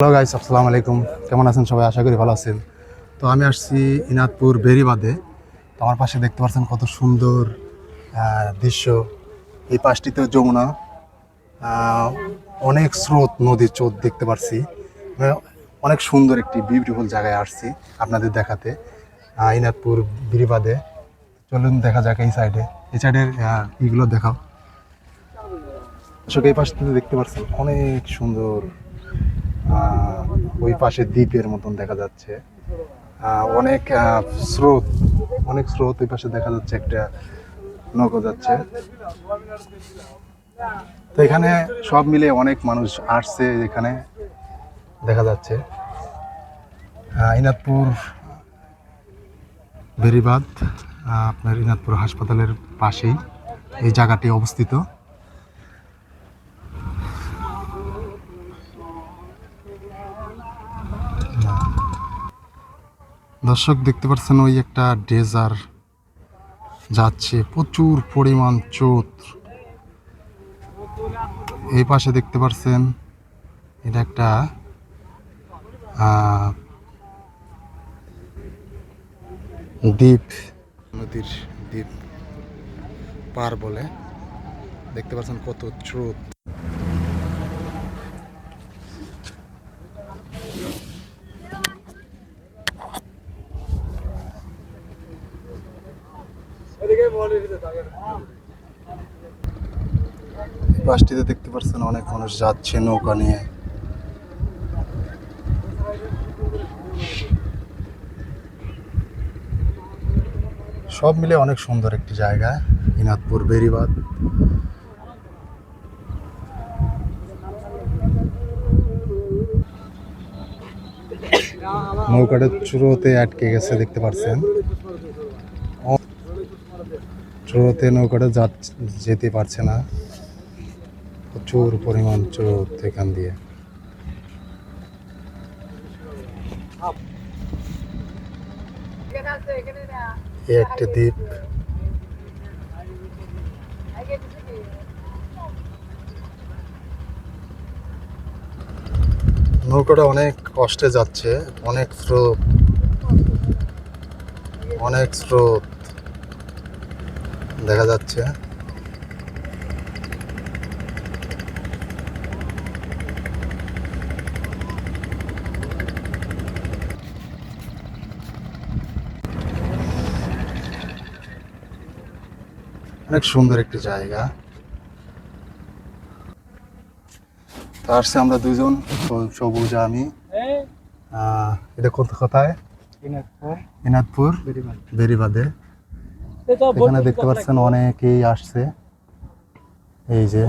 Hello guys আসসালামু আলাইকুম। কেমন আছেন সবাই? আশা করি ভালো আছেন। তো আমি আসছি ইনাদপুর বেরিবাদে তো আমার পাশে দেখতে পাচ্ছেন কত সুন্দর দৃশ্য। এই পাশটিতে যমুনা। অনেক স্রোত নদীর চোখ দেখতে পাচ্ছি মানে অনেক সুন্দর একটি বিউটিফুল জায়গায় আসছি আপনাদের দেখাতে ইনাদপুর বেরিবাদে চলুন দেখা যাক এই সাইডে এই সাইডের ইগুলো দেখাও। দর্শক, এই পাশটিতে দেখতে পাচ্ছেন অনেক সুন্দর ওই পাশে দ্বীপের মতন দেখা যাচ্ছে। অনেক স্রোত অনেক স্রোত ওই পাশে দেখা যাচ্ছে একটা নৌকো যাচ্ছে। তো এখানে সব মিলে অনেক মানুষ আসছে এখানে, দেখা যাচ্ছে। ইনাদপুর বেরিবাদ আপনার ইনাদপুর হাসপাতালের পাশেই এই জায়গাটি অবস্থিত। দর্শক দেখতে পাচ্ছেন ওই একটা ডেজার যাচ্ছে, প্রচুর পরিমাণ চোত এই পাশে দেখতে পাচ্ছেন এটা একটা দ্বীপ, নদীর দ্বীপ পার বলে। দেখতে পাচ্ছেন কত স্রোত পাশটিতে দেখতে পাচ্ছেন অনেক মানুষ যাচ্ছে নৌকা নিয়ে। সব মিলে অনেক সুন্দর একটি জায়গা ইনাদপুর বেরিবাদ। নৌকাটা চুরোতে আটকে গেছে, দেখতে পাচ্ছেন চুরোতে নৌকাটা যা যেতে পারছে না। প্রচুর পরিমাণ স্রোত এখান দিয়ে। একটি দ্বীপ। নৌকাটা অনেক কষ্টে যাচ্ছে, অনেক স্রোত। অনেক স্রোত। দেখা যাচ্ছে। অনেক সুন্দর একটি জায়গা। তো আসছে আমরা দুজন সবুজ আমি। আহ, এটা কোথা কোথায়? ইনাদপুর। বেরিবাদে। এখানে দেখতে পাচ্ছেন অনেকেই আসছে। এই যে।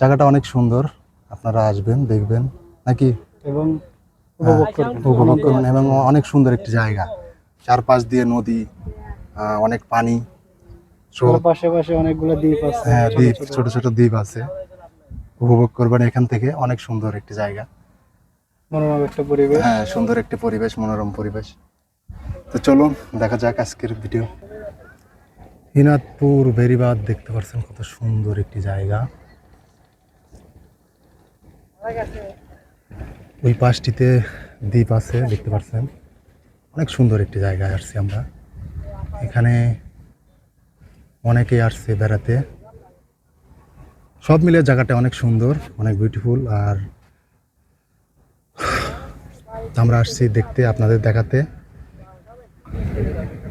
জায়গাটা অনেক সুন্দর। আপনারা আসবেন দেখবেন। নাকি? এবং হ্যাঁ, উপভোগ করবেন। এবং অনেক সুন্দর একটি জায়গা। চারপাশ দিয়ে নদী অনেক পানি। স্রোত পাশে পাশে অনেকগুলো দ্বীপ আছে। হ্যাঁ দ্বীপ ছোট ছোট দ্বীপ আছে। উপভোগ করবেন এখান থেকে। অনেক সুন্দর একটি জায়গা। মনোরম একটা পরিবেশ। হ্যাঁ সুন্দর একটি পরিবেশ মনোরম পরিবেশ। তো চলুন, দেখা যাক আজকের ভিডিও হিনাদপুর বেরিবাদ দেখতে পাচ্ছেন কত সুন্দর একটি জায়গা। ওই পাশটিতে দ্বীপ আছে, দেখতে পাচ্ছেন অনেক সুন্দর একটি জায়গায় আসছি আমরা। এখানে অনেকেই আসছে বেড়াতে। সব মিলে জায়গাটা অনেক সুন্দর, অনেক বিউটিফুল আর আমরা আসছি দেখতে, আপনাদের দেখাতে।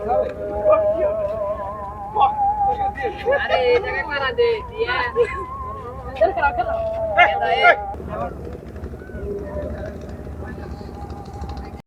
अरे ये जगह करा दे दिया इधर करा करा